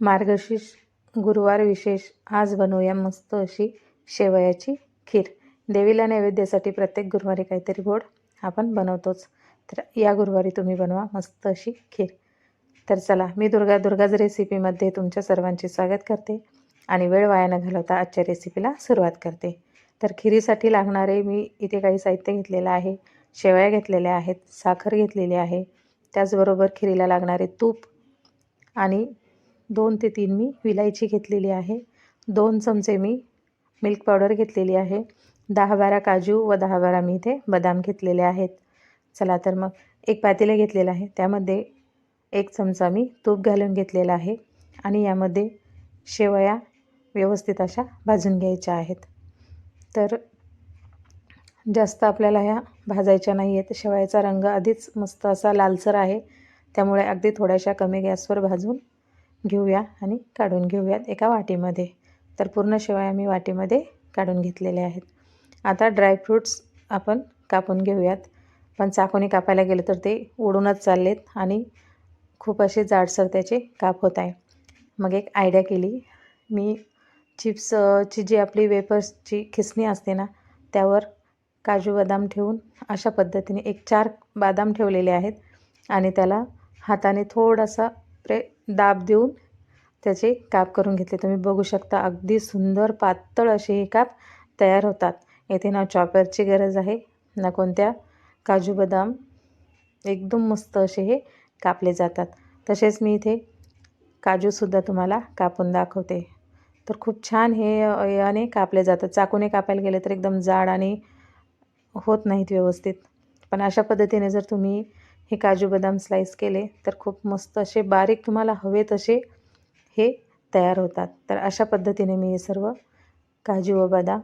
मार्गशीर्ष गुरुवार विशेष. आज बनवूया मस्त अशी शेवयाची खीर. देवीला नैवेद्यासाठी प्रत्येक गुरुवारी काहीतरी गोड आपण बनवतोच. तर या गुरुवारी तुम्ही बनवा मस्त अशी खीर. तर चला मी दुर्गा दुर्गाज रेसिपीमध्ये तुमच्या सर्वांचे स्वागत करते आणि वेळ वाया न घालवता आजच्या रेसिपीला सुरुवात करते. तर खिरीसाठी लागणारे मी इथे काही साहित्य घेतलेलं आहे शेवया घेतलेल्या आहेत साखर घेतलेली आहे. त्याचबरोबर खिरीला लागणारे तूप आणि दोन ते तीन मी विलायची घेतलेली आहे. दोन चमचे मी मिल्क पावडर घेतलेली आहे. दहा बारा काजू व दहा बारा मी इथे बदाम घेतलेले आहेत. चला तर मग एक पातेलं घेतलेलं आहे. त्यामध्ये एक चमचा मी तूप घालून घेतलेला आहे आणि यामध्ये शेवया व्यवस्थित अशा भाजून घ्यायच्या आहेत. तर जास्त आपल्याला ह्या भाजायच्या नाही आहेत. शेवयाचा रंग आधीच मस्त असा लालसर आहे. त्यामुळे अगदी थोड्याशा कमी गॅसवर भाजून घेऊया आणि काढून घेऊयात एका वाटीमध्ये. तर पूर्ण शेवया मी वाटीमध्ये काढून घेतलेल्या आहेत. आता ड्रायफ्रूट्स आपण कापून घेऊयात. पण चाकूने कापायला गेलं तर ते उडूनच चाललेत आणि खूप असे जाडसर त्याचे काप होत आहे. मग एक आयडिया केली. मी चिप्सची जी आपली वेपर्सची खिसणी असते ना त्यावर काजू बदाम ठेवून अशा पद्धतीने एक चार बदाम ठेवलेले आहेत आणि त्याला हाताने थोडासा प्रे दाब देऊन त्याचे काप करून घेतले. तुम्ही बघू शकता अगदी सुंदर पातळ असे हे काप तयार होतात. येथे ना चॉपरची गरज आहे ना कोणत्या काजू बदाम एकदम मस्त असे हे कापले जातात. तसेच मी इथे काजूसुद्धा तुम्हाला कापून दाखवते. तर खूप छान हे याने कापले जातात. चाकूने कापायला गेले तर एकदम जाड आणि होत नाहीत व्यवस्थित. पण अशा पद्धतीने जर तुम्ही हे काजू बदाम स्लाईस केले तर खूप मस्त असे बारीक तुम्हाला हवे तसे हे तयार होतात. तर अशा पद्धतीने मी हे सर्व काजू व बदाम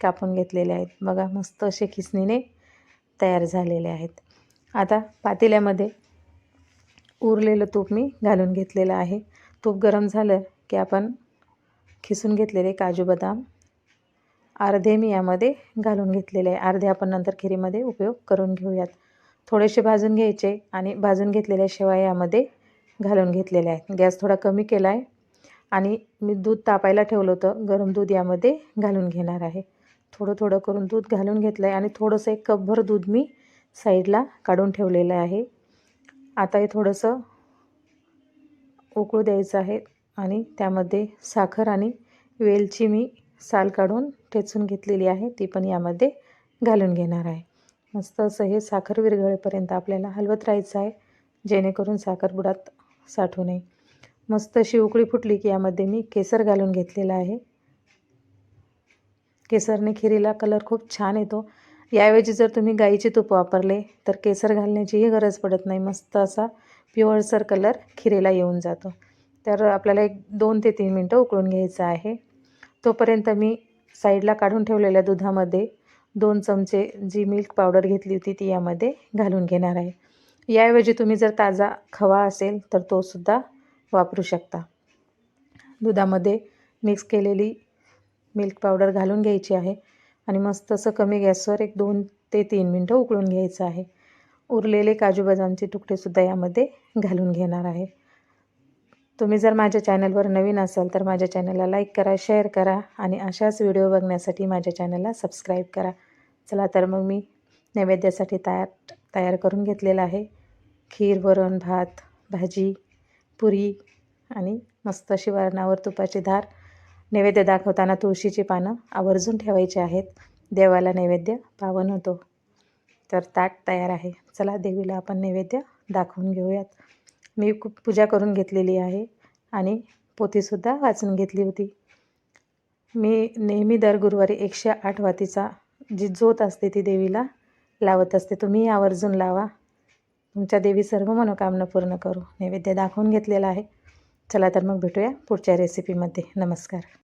कापून घेतलेले आहेत. बघा मस्त असे खिसणीने तयार झालेले आहेत. आता पातेल्यामध्ये उरलेलं तूप मी घालून घेतलेलं आहे. तूप गरम झालं की आपण खिसून घेतलेले काजू बदाम अर्धे मी यामध्ये घालून घेतलेले आहे. अर्धे आपण नंतर खिरीमध्ये उपयोग करून घेऊयात. थोडेसे भाजून घ्यायचे आणि भाजून घेतलेल्या शेवया यामध्ये घालून घेतलेल्या आहेत. गॅस थोडा कमी केला आहे आणि मी दूध तापायला ठेवलं होतं. गरम दूध यामध्ये घालून घेणार आहे. थोडं थोडं करून दूध घालून घेतलं आहे आणि थोडंसं एक कपभर दूध मी साईडला काढून ठेवलेलं आहे. आता हे थोडंसं उकळू द्यायचं आहे आणि त्यामध्ये साखर आणि वेलची मी साल काढून ठेचून घेतलेली आहे. ती पण यामध्ये घालून घेणार आहे. मस्त असं हे साखर विरघळेपर्यंत आपल्याला हलवत राहायचं आहे. जेणेकरून साखर बुडात साठू नये. मस्त अशी उकळी फुटली की यामध्ये मी केसर घालून घेतलेला आहे. केसरने खिरीला कलर खूप छान येतो. याऐवजी जर तुम्ही गाईचे तूप वापरले तर केसर घालण्याचीही गरज पडत नाही. मस्त असा पिवळसर कलर खिरीला येऊन जातो. तर आपल्याला एक दोन ते तीन मिनटं उकळून घ्यायचं आहे. तोपर्यंत मी साईडला काढून ठेवलेल्या दुधामध्ये दोन चमचे जी मिल्क पावडर घेतली होती ती यामध्ये घालून घेणार आहे. याऐवजी तुम्ही जर ताजा खवा असेल तर तोसुद्धा वापरू शकता. दुधामध्ये मिक्स केलेली मिल्क पावडर घालून घ्यायची आहे आणि मस्त असं कमी गॅसवर एक दोन ते तीन मिनटं उकळून घ्यायचं आहे. उरलेले काजू बदामचे तुकडेसुद्धा यामध्ये घालून घेणार आहे. तुम्ही जर माझ्या चॅनलवर नवीन असाल तर माझ्या चॅनलला लाईक करा शेअर करा आणि अशाच व्हिडिओ बघण्यासाठी माझ्या चॅनलला सबस्क्राईब करा. चला तर मग मी नैवेद्यासाठी तयार तयार करून घेतलेला आहे. खीर वरण भात भाजी पुरी आणि मस्त अशी वरणावर तुपाची धार. नैवेद्य दाखवताना तुळशीची पानं आवर्जून ठेवायची आहेत. देवाला नैवेद्य पावन होतो. तर ताट तयार आहे. चला देवीला आपण नैवेद्य दाखवून घेऊयात. मी खूप पूजा करून घेतलेली आहे आणि पोथीसुद्धा वाचून घेतली होती. मी नेहमी दर गुरुवारी एकशे आठ वातीचा जी जोत असते ती देवीला लावत असते. तुम्ही आवर्जून लावा. तुमच्या देवी सर्व मनोकामना पूर्ण करू. नैवेद्य दाखवून घेतलेला आहे. चला तर मग भेटूया पुढच्या रेसिपीमध्ये नमस्कार.